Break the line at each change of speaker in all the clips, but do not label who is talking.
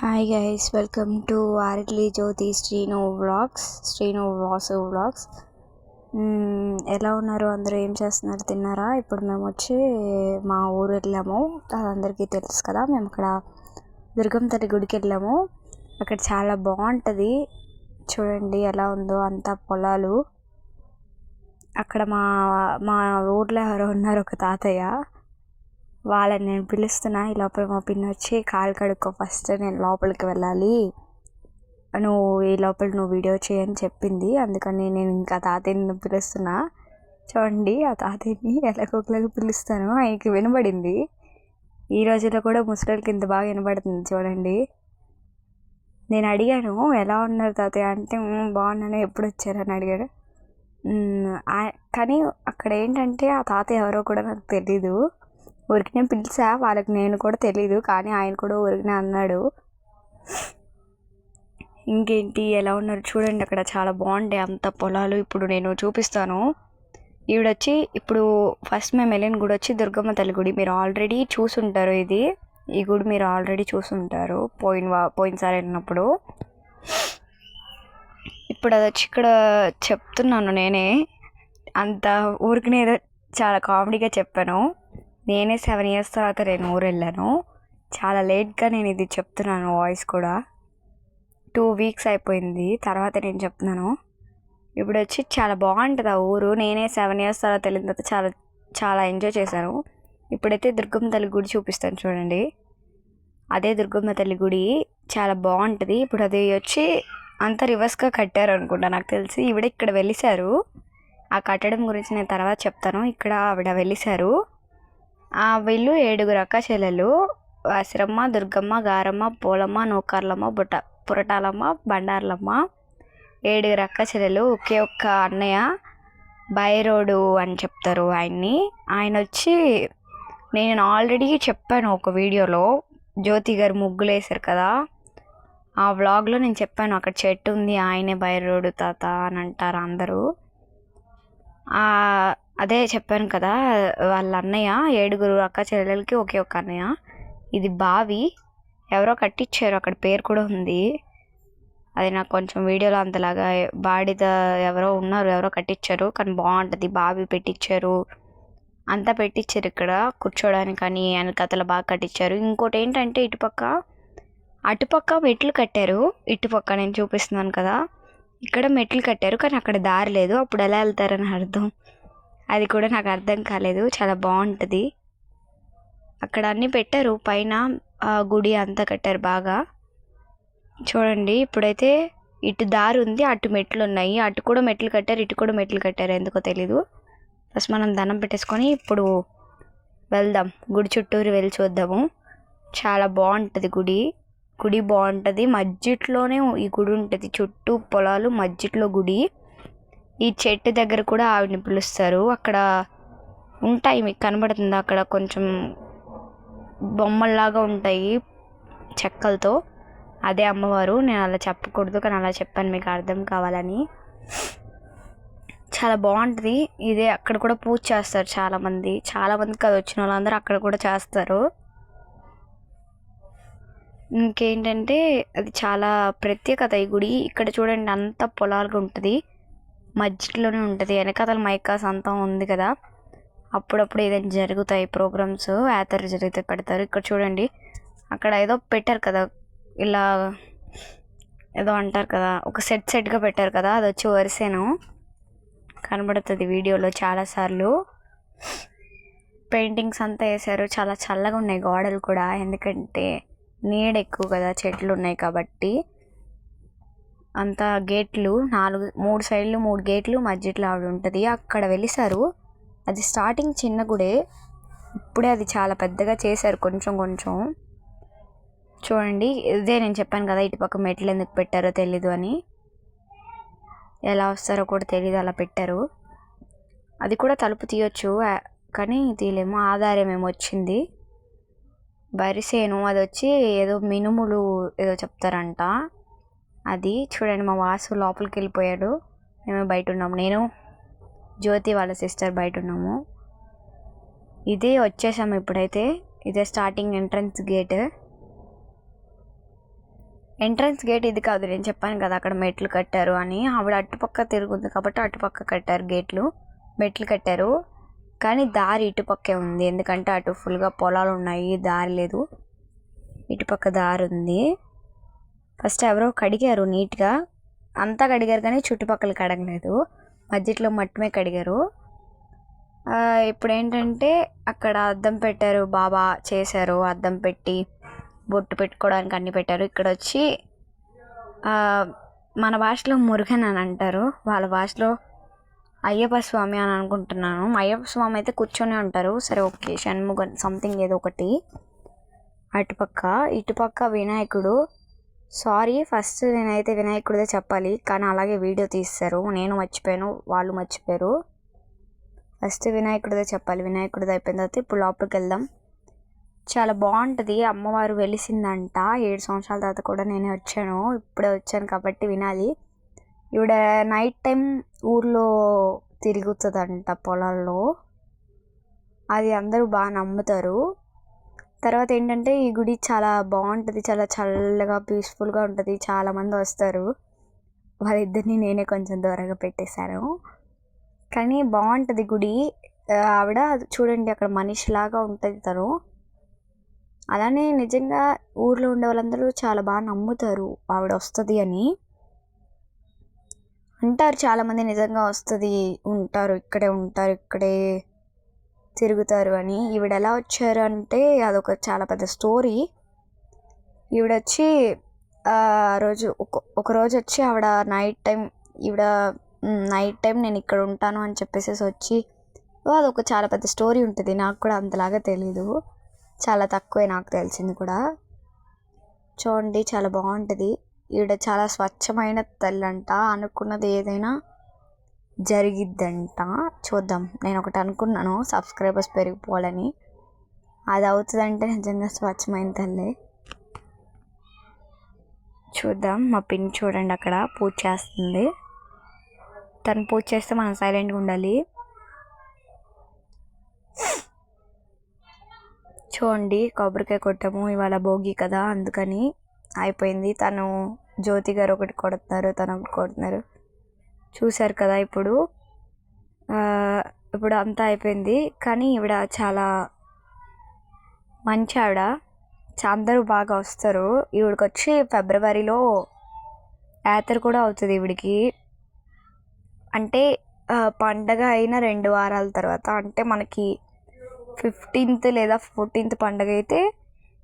Hi guys welcome to వారిట్లీ Jyothi Srinu vlogs Srinu Vasu vlogs ఎలా ఉన్నారు? అందరూ ఏం చేస్తున్నారు? తిన్నారా? ఇప్పుడు మేము వచ్చి మా ఊరు వెళ్ళాము. అది అందరికీ తెలుసు కదా మేము అక్కడ దుర్గం తల్లి గుడికి వెళ్ళాము. అక్కడ చాలా బాగుంటుంది. చూడండి ఎలా ఉందో అంతా పొలాలు. అక్కడ మా మా ఊర్లో ఎవరో ఉన్నారు ఒక తాతయ్య. వాళ్ళని నేను పిలుస్తున్నా ఈ లోపల మా పిన్ని వచ్చి కాలు కడుక్కో ఫస్ట్ నేను లోపలికి వెళ్ళాలి. నువ్వు ఈ లోపల నువ్వు వీడియో చేయని చెప్పింది. అందుకని నేను ఇంకా తాతయ్యని పిలుస్తున్నా. చూడండి ఆ తాతయ్యని ఎలాగోకలాగా పిలుస్తాను. ఆయనకి వినబడింది. ఈ రోజుల్లో కూడా ముసలికి ఇంత బాగా వినబడుతుంది చూడండి. నేను అడిగాను ఎలా ఉన్నారు తాతయ్య? అంటే బాగున్నాను. ఎప్పుడు వచ్చారని అడిగాడు. కానీ అక్కడ ఏంటంటే ఆ తాతయ్య ఎవరో కూడా నాకు తెలీదు. ఉరికినే పిలిచా వాళ్ళకి నేను కూడా తెలీదు కానీ ఆయన కూడా ఊరికనే అన్నాడు. ఇంకేంటి ఎలా ఉన్నారు చూడండి అక్కడ చాలా బాగుంటాయి అంత పొలాలు ఇప్పుడు నేను చూపిస్తాను. ఈవిడొచ్చి ఇప్పుడు ఫస్ట్ మేము వెళ్ళిన గుడి వచ్చి దుర్గమ్మ తల్లి గుడి. మీరు ఆల్రెడీ చూసుంటారు ఇది. ఈ గుడి మీరు ఆల్రెడీ చూసుంటారు పోయిన పోయినసారి వెళ్ళినప్పుడు. ఇప్పుడు అది వచ్చి ఇక్కడ చెప్తున్నాను నేనే. అంత ఊరికి ఏదో చాలా కామెడీగా చెప్పాను. నేనే సెవెన్ ఇయర్స్ తర్వాత నేను ఊరు వెళ్ళాను. చాలా లేట్గా నేను ఇది చెప్తున్నాను వాయిస్ కూడా. టూ వీక్స్ అయిపోయింది. తర్వాత నేను చెప్తున్నాను. ఇప్పుడు వచ్చి చాలా బాగుంటుంది ఆ ఊరు. నేనే సెవెన్ ఇయర్స్ తర్వాత వెళ్ళిన తర్వాత చాలా చాలా ఎంజాయ్ చేశాను. ఇప్పుడైతే దుర్గమ్మ తల్లి గుడి చూపిస్తాను చూడండి. అదే దుర్గమ్మ తల్లి గుడి. చాలా బాగుంటుంది. ఇప్పుడు అది వచ్చి అంత రివర్స్గా కట్టారు అనుకుంటా. నాకు తెలిసి ఈవిడ ఇక్కడ వెళ్ళేశారు. ఆ కట్టడం గురించి నేను తర్వాత చెప్తాను. ఇక్కడ ఆవిడ వెళ్ళేశారు. వీళ్ళు ఏడుగురు అక్క చెల్లెలు. వాసిరమ్మ దుర్గమ్మ గారమ్మ పోలమ్మ నూకార్లమ్మ బుట్ట పురటాలమ్మ బండార్లమ్మ. ఏడుగురు అక్క చెల్లెలు. ఒకే ఒక్క అన్నయ్య. బైరోడు అని చెప్తారు ఆయన్ని. ఆయన వచ్చి నేను ఆల్రెడీ చెప్పాను ఒక వీడియోలో. జ్యోతి గారు ముగ్గులు వేశారు కదా. ఆ వ్లాగ్లో నేను చెప్పాను అక్కడ చెట్టు ఉంది ఆయనే బైరోడు తాత అని అంటారు అందరూ. అదే చెప్పాను కదా వాళ్ళ అన్నయ్య ఏడుగురు అక్క చెల్లెలకి ఒకే ఒక అన్నయ్య. ఇది బావి. ఎవరో కట్టించారు అక్కడ పేరు కూడా ఉంది. అది నాకు కొంచెం వీడియోలో అంతలాగా బాడిద ఎవరో ఉన్నారు ఎవరో కట్టించారు కానీ బాగుంటుంది. బావి పెట్టించారు అంతా పెట్టించారు ఇక్కడ కూర్చోడానికి కానీ వెనకతల బాగా కట్టించారు ఇంకోటి ఏంటంటే ఇటుపక్క అటుపక్క మెట్లు కట్టారు. ఇటుపక్క నేను చూపిస్తున్నాను కదా ఇక్కడ మెట్లు కట్టారు కానీ అక్కడ దారి లేదు. అప్పుడు ఎలా వెళ్తారని అర్థం? అది కూడా నాకు అర్థం కాలేదు. చాలా బాగుంటుంది. అక్కడ అన్నీ పెట్టారు. పైన గుడి అంతా కట్టారు బాగా. చూడండి ఇప్పుడైతే ఇటు దారి ఉంది అటు మెట్లు ఉన్నాయి. అటు కూడా మెట్లు కట్టారు ఇటు కూడా మెట్లు కట్టారు. ఎందుకో తెలీదు. ఫస్ట్ మనం దండం పెట్టేసుకొని ఇప్పుడు వెళ్దాం. గుడి చుట్టూరు వెళ్ళి చూద్దాము. చాలా బాగుంటుంది గుడి. గుడి బాగుంటుంది. మధ్యలోనే ఈ గుడి ఉంటుంది. చుట్టూ పొలాలు మధ్యలో గుడి. ఈ చెట్టు దగ్గర కూడా ఆవిడని పిలుస్తారు. అక్కడ ఉంటాయి మీకు కనబడుతుంది. అక్కడ కొంచెం బొమ్మల్లాగా ఉంటాయి చెక్కలతో. అదే అమ్మవారు. నేను అలా చెప్పకూడదు కానీ అలా చెప్పాను మీకు అర్థం కావాలని. చాలా బాగుంటుంది. ఇదే అక్కడ కూడా పూజ చేస్తారు చాలామంది. చాలామందికి అది వచ్చిన వాళ్ళందరూ అక్కడ కూడా చేస్తారు. ఇంకేంటంటే అది చాలా ప్రత్యేకత ఈ గుడి. ఇక్కడ చూడండి అంత పొలాలుగా ఉంటుంది. మధ్యలోనే ఉంటుంది. వెనకాతల మైకాస్ అంతా ఉంది కదా. అప్పుడప్పుడు ఏదైనా జరుగుతాయి ప్రోగ్రామ్స్ యాతర్ జరిగితే పెడతారు. ఇక్కడ చూడండి అక్కడ ఏదో పెట్టారు కదా. ఇలా ఏదో అంటారు కదా ఒక సెట్ సెట్గా పెట్టారు కదా. అది వచ్చి వరిసేను. కనబడుతుంది వీడియోలో చాలాసార్లు పెయింటింగ్స్ అంతా వేశారు. చాలా చల్లగా ఉన్నాయి గోడలు కూడా. ఎందుకంటే నీడ ఎక్కువ కదా చెట్లు ఉన్నాయి కాబట్టి. అంత గేట్లు నాలుగు మూడు సైడ్లు మూడు గేట్లు మధ్యలో ఆవిడ ఉంటుంది. అక్కడ వెలిసారు అది స్టార్టింగ్ చిన్న గుడే. ఇప్పుడే అది చాలా పెద్దగా చేశారు కొంచెం కొంచెం. చూడండి ఇదే నేను చెప్పాను కదా ఇటుపక్క మెట్లు ఎందుకు పెట్టారో తెలీదు అని. ఎలా వస్తారో కూడా తెలియదు అలా పెట్టారు. అది కూడా తలుపు తీయొచ్చు కానీ తీయలేము ఆధారం వచ్చింది. బరిసేను అది వచ్చి ఏదో మినుములు ఏదో చెప్తారంట. అది చూడండి మా వాసు లోపలికి వెళ్ళిపోయాడు మేము బయట ఉన్నాము నేను జ్యోతి వాళ్ళ సిస్టర్ బయట ఉన్నాము ఇదే వచ్చేసాము ఇప్పుడైతే. ఇదే starting entrance gate. Entrance gate ఇది కాదు నేను చెప్పాను కదా అక్కడ మెట్లు కట్టారు అని. ఆవిడ అటుపక్క తిరుగుంది కాబట్టి అటుపక్క కట్టారు గేట్లు. మెట్లు కట్టారు. కానీ దారి ఇటుపక్కే ఉంది. ఎందుకంటే అటు ఫుల్గా పొలాలు ఉన్నాయి దారి లేదు. ఇటుపక్క దారి ఉంది. ఫస్ట్ ఎవరో కడిగారు నీట్గా. అంతా కడిగారు కానీ చుట్టుపక్కల కడగలేదు. మధ్యలో మట్టుమే కడిగారు. ఇప్పుడు ఏంటంటే అక్కడ అద్దం పెట్టారు బాబా చేశారు. అద్దం పెట్టి బొట్టు పెట్టుకోవడానికి అన్ని పెట్టారు. ఇక్కడ వచ్చి మన భాషలో మురుగన్ అని అంటారు. వాళ్ళ భాషలో అయ్యప్ప స్వామి అని అనుకుంటున్నాను. అయ్యప్ప స్వామి అయితే కూర్చొని ఉంటారు. సరే ఓకే షణ్ముగన్ సంథింగ్ ఏదో ఒకటి. అటుపక్క ఇటుపక్క వినాయకుడు సారీ ఫస్ట్ నేనైతే వినాయకుడిదే చెప్పాలి కానీ అలాగే వీడియో తీస్తారు. నేను మర్చిపోయాను వాళ్ళు మర్చిపోయారు. ఫస్ట్ వినాయకుడిదే చెప్పాలి వినాయకుడిది అయిపోయిన తర్వాత ఇప్పుడు లోపలికి వెళ్దాం. చాలా బాగుంటుంది అమ్మవారు వెలిసిందంట. ఏడు సంవత్సరాల తర్వాత కూడా నేనే వచ్చాను ఇప్పుడే వచ్చాను కాబట్టి వినాలి. ఈవిడ నైట్ టైం ఊర్లో తిరుగుతుందంట పొలాల్లో. అది అందరూ బాగా నమ్ముతారు. తర్వాత ఏంటంటే ఈ గుడి చాలా బాగుంటుంది చాలా చల్లగా పీస్ఫుల్గా ఉంటుంది. చాలామంది వస్తారు. వాళ్ళిద్దరిని నేనే కొంచెం దూరంగా పెట్టేశాను. కానీ బాగుంటుంది గుడి. ఆవిడ చూడండి అక్కడ మనిషిలాగా ఉంటుంది తను. అలానే నిజంగా ఊర్లో ఉండే వాళ్ళందరూ చాలా బాగా నమ్ముతారు ఆవిడ వస్తుంది అని. అంటారు చాలామంది నిజంగా వస్తుంది. ఉంటారు ఇక్కడే ఉంటారు ఇక్కడే తిరుగుతారు అని ఈవిడ ఎలా వచ్చారు అంటే అదొక చాలా పెద్ద స్టోరీ. ఈవిడ వచ్చి ఆ రోజు ఒక ఒకరోజు వచ్చి ఆవిడ నైట్ టైం ఈవిడ నైట్ టైం నేను ఇక్కడ ఉంటాను అని చెప్పేసి వచ్చి అదొక చాలా పెద్ద స్టోరీ ఉంటుంది. నాకు కూడా అంతలాగా తెలీదు. చాలా తక్కువే నాకు తెలిసింది కూడా. చూడండి చాలా బాగుంటుంది. ఈవిడ చాలా స్వచ్ఛమైన తల్లి అంట అనుకున్నది ఏదైనా జరిగిద్దంట. చూద్దాం. నేను ఒకటి అనుకున్నాను సబ్స్క్రైబర్స్ పెరిగిపోవాలని. అది అవుతుందంటే నిజంగా స్వచ్ఛమైన తల్లి. చూద్దాం. మా పిన్ చూడండి అక్కడ పూజ చేస్తుంది. తను పూజ చేస్తే మనం సైలెంట్గా ఉండాలి. చూడండి కొబ్బరికాయ కొట్టము ఇవాళ భోగి కదా అందుకని అయిపోయింది. తను జ్యోతి గారు ఒకటి కొడుతున్నారు తను ఒకటి కొడుతున్నారు. చూశారు కదా ఇప్పుడు. ఇప్పుడు అంతా అయిపోయింది. కానీ ఈవిడ చాలా మంచి ఆవిడ అందరూ బాగా వస్తారు. ఈవిడకి వచ్చి ఫిబ్రవరిలో యాత్ర కూడా అవుతుంది ఈవిడికి. అంటే పండగ అయిన రెండు వారాల తర్వాత అంటే మనకి ఫిఫ్టీన్త్ లేదా ఫోర్టీన్త్ పండగ అయితే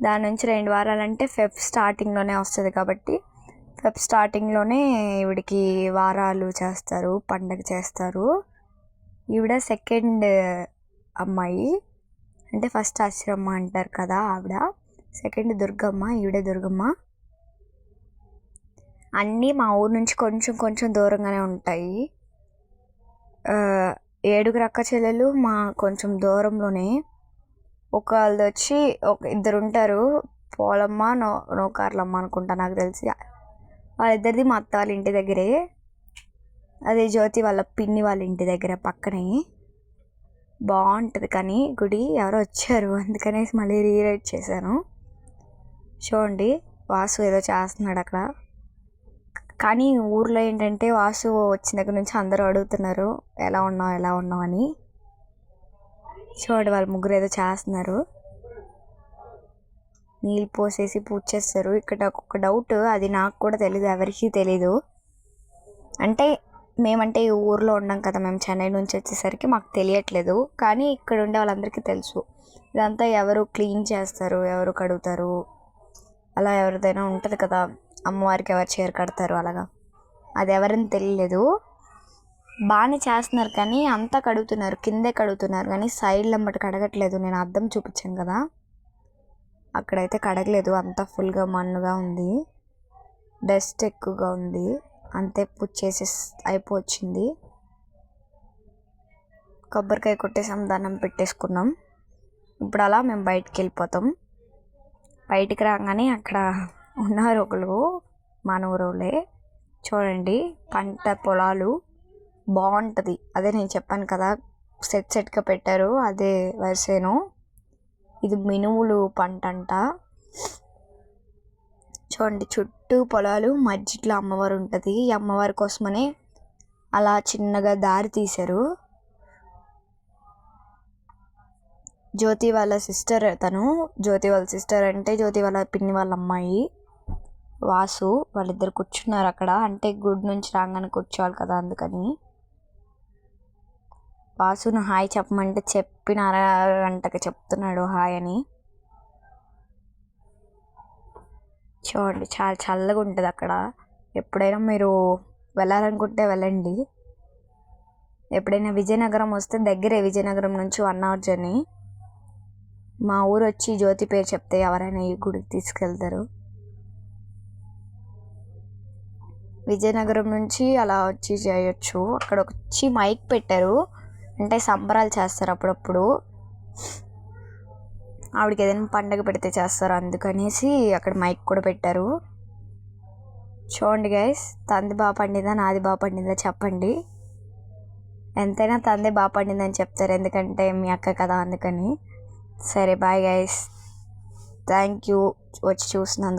దాని నుంచి రెండు వారాలు అంటే ఫెబ్ స్టార్టింగ్లోనే వస్తుంది కాబట్టి ఫెబ్ స్టార్టింగ్లోనే ఈవిడికి వారాలు చేస్తారు పండగ చేస్తారు. ఈవిడ సెకండ్ అమ్మాయి. అంటే ఫస్ట్ ఆశ్రమ అంటారు కదా ఆవిడ. సెకండ్ దుర్గమ్మ ఈవిడ దుర్గమ్మ. అన్నీ మా ఊరు నుంచి కొంచెం కొంచెం దూరంగానే ఉంటాయి. ఏడుగురు అక్క చెల్లెలు మా కొంచెం దూరంలోనే. ఒకళ్ళది వచ్చి ఒక ఇద్దరు ఉంటారు పోలమ్మ నో నోకార్లమ్మ అనుకుంటా నాకు తెలిసి. వాళ్ళిద్దరిది మా అత్త వాళ్ళ ఇంటి దగ్గరే. అదే జ్యోతి వాళ్ళ పిన్ని వాళ్ళ ఇంటి దగ్గర పక్కనే. బాగుంటుంది కానీ గుడి ఎవరో వచ్చారు. అందుకనేసి మళ్ళీ రీరైట్ చేశాను. చూడండి వాసు ఏదో చేస్తున్నాడు అక్కడ. కానీ ఊర్లో ఏంటంటే వాసు వచ్చిన దగ్గర నుంచి అందరూ అడుగుతున్నారు ఎలా ఉన్నావు ఎలా ఉన్నావు అని. చూడండి వాళ్ళ ముగ్గురు ఏదో చేస్తున్నారు. నీళ్ళు పోసేసి పూజ చేస్తారు. ఇక్కడ ఒక డౌట్ అది నాకు కూడా తెలియదు ఎవరికీ తెలీదు. అంటే మేమంటే ఈ ఊర్లో ఉన్నాం కదా మేము చెన్నై నుంచి వచ్చేసరికి మాకు తెలియట్లేదు. కానీ ఇక్కడ ఉండే వాళ్ళందరికీ తెలుసు. ఇదంతా ఎవరు క్లీన్ చేస్తారు ఎవరు కడుగుతారు అలా ఎవరిదైనా ఉంటుంది కదా అమ్మవారికి ఎవరు చీర కడతారు అలాగా. అది ఎవరిని తెలియలేదు. బాగానే చేస్తున్నారు కానీ అంతా కడుగుతున్నారు కిందే కడుగుతున్నారు. కానీ సైడ్ మటు కడగట్లేదు నేను అద్దం చూపించాను కదా. అక్కడైతే కడగలేదు. అంతా ఫుల్గా మన్నుగా ఉంది. డస్ట్ ఎక్కువగా ఉంది. అంతే పూజ అయిపోచ్చింది అయిపోవచ్చింది. కొబ్బరికాయ కొట్టేసాం దండం పెట్టేసుకున్నాం. ఇప్పుడు అలా మేము బయటికి వెళ్ళిపోతాం. బయటికి రాగానే అక్కడ ఉన్నారు ఒకరు మన ఊరోళ్ళే. చూడండి పంట పొలాలు బాగుంటుంది. అదే నేను చెప్పాను కదా సెట్ సెట్గా పెట్టారు అదే వరిసేను. ఇది మినుములు పంట అంట చూడండి చుట్టూ పొలాలు మధ్యలో అమ్మవారు ఉంటుంది. ఈ అమ్మవారి కోసమనే అలా చిన్నగా దారి తీశారు. జ్యోతి వాళ్ళ సిస్టర్ తను. జ్యోతి వాళ్ళ సిస్టర్ అంటే జ్యోతి వాళ్ళ పిన్ని వాళ్ళ అమ్మాయి. వాసు వాళ్ళిద్దరు కూర్చున్నారు అక్కడ. అంటే గుడి నుంచి రాగానే కూర్చోవాలి కదా అందుకని. వాసును హాయ్ చెప్పమంటే చెప్పినారా గంటకి చెప్తున్నాడు హాయ్ అని. చూడండి చాలా చల్లగా ఉంటుంది అక్కడ. ఎప్పుడైనా మీరు వెళ్ళాలనుకుంటే వెళ్ళండి. ఎప్పుడైనా విజయనగరం వస్తే దగ్గరే విజయనగరం నుంచి వన్ అవర్ జర్నీ. మా ఊరు వచ్చి జ్యోతి పేరు చెప్తే ఎవరైనా ఈ గుడికి తీసుకెళ్తారు. విజయనగరం నుంచి అలా వచ్చి చేయొచ్చు. అక్కడ వచ్చి మైక్ పెట్టారు. అంటే సంబరాలు చేస్తారు అప్పుడప్పుడు. ఆవిడకి ఏదైనా పండగ పెడితే చేస్తారు అందుకనేసి అక్కడ మైక్ కూడా పెట్టారు. చూడండి గైస్ తంది బాగా పండిందా నాది బాగా పండిందా చెప్పండి. ఎంతైనా తందే బాగా పండిందని చెప్తారు ఎందుకంటే మీ అక్క కదా అందుకని. సరే బాయ్ గైస్ థ్యాంక్ యూ వచ్చి చూసినందుకు.